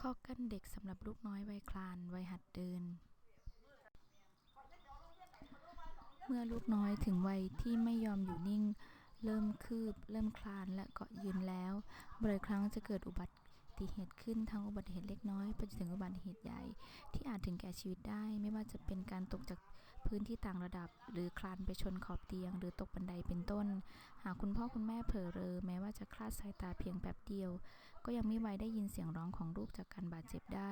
ข้อกั้นเด็กสำหรับลูกน้อยวัยคลานวัยหัดเดิน เมื่อลูกน้อยถึงวัยที่ไม่ยอมอยู่นิ่ง เริ่มคืบ เริ่มคลานและเกาะยืนแล้วบ่อยครั้งจะเกิดอุบัติ ติเหตุขึ้นทั้งอุบัติเหตุเล็กน้อยไปจนถึงอุบัติเหตุใหญ่ ที่อาจถึงแก่ชีวิตได้ ไม่ว่าจะเป็นการตกจากพื้นที่ต่างระดับ หรือคลานไปชนขอบเตียง หรือตกบันไดเป็นต้น หากคุณพ่อคุณแม่เผลอเรอแม้ว่าจะคลาดสายตาเพียงแป๊บเดียว ก็ยังไม่ไวได้ยินเสียงร้องของลูกจากการบาดเจ็บได้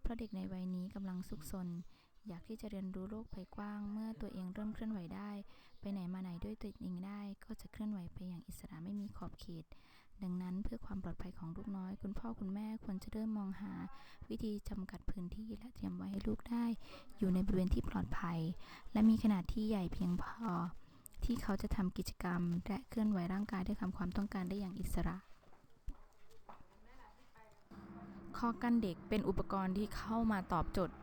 เพราะเด็กในวัยนี้กำลังซุกซนอยากที่จะเรียนรู้โลกไปกว้าง เมื่อตัวเองเริ่มเคลื่อนไหวได้ ไปไหนมาไหนด้วยตัวเองได้ ก็จะเคลื่อนไหวไปอย่างอิสระไม่มีขอบเขต ดังนั้นเพื่อความปลอดภัยของลูกน้อย คุณพ่อคุณแม่ควรจะเริ่มมองหา วิธีจำกัดพื้นที่และเตรียมไว้ให้ลูกได้ อยู่ในบริเวณที่ปลอดภัย และมีขนาดที่ใหญ่เพียงพอ ที่เขาจะทำกิจกรรม และเคลื่อนไหวร่างกายด้วยคำความต้องการได้อย่างอิสระข้อกั้นเด็กเป็นอุปกรณ์ที่เข้ามาตอบโจทย์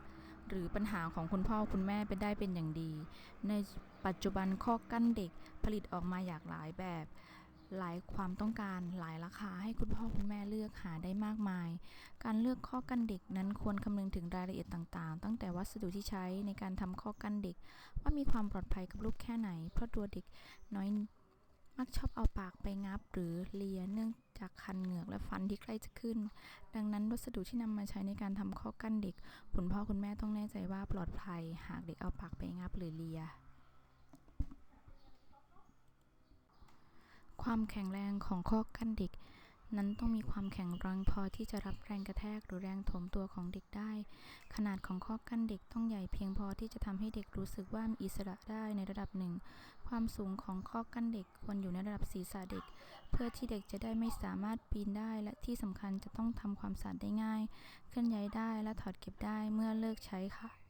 หรือปัญหาของคุณพ่อคุณแม่เป็นได้เป็นอย่างดี ในปัจจุบันข้อกั้นเด็กผลิตออกมาอยางหลายแบบ หลายความต้องการหลายราคาให้คุณพ่อคุณแม่เลือกหาได้มากมาย การเลือกข้อกั้นเด็กนั้นควรคำนึงถึงรายละเอียดต่างๆ ตั้งแต่วัสดุที่ใช้ในการทำข้อกั้นเด็ก ว่ามีความปลอดภัยกับลูกแค่ไหน เพราะตัวเด็กน้อยมักชอบเอาปากไปงับหรือเลียเนื่องจากคันเหงือกและฟันที่ใกล้จะขึ้น ดังนั้นวัสดุที่นำมาใช้ในการทำข้อกั้นเด็ก คุณพ่อคุณแม่ต้องแน่ใจว่าปลอดภัย หากเด็กเอาปากไปงับหรือเลีย ความแข็งแรงของข้อกั้นเด็กนั้นต้องมีความแข็งแรงพอที่จะรับแรงกระแทกหรือแรงโถมตัวของเด็กได้ ขนาดของข้อกั้นเด็กต้องใหญ่เพียงพอที่จะทำให้เด็กรู้สึกว่ามีอิสระได้ในระดับหนึ่ง ความสูงของข้อกั้นเด็กควรอยู่ในระดับศีรษะเด็ก เพื่อที่เด็กจะได้ไม่สามารถปีนได้ และที่สำคัญจะต้องทำความสะอาดได้ง่าย เคลื่อนย้ายได้และถอดเก็บได้เมื่อเลิกใช้ค่ะ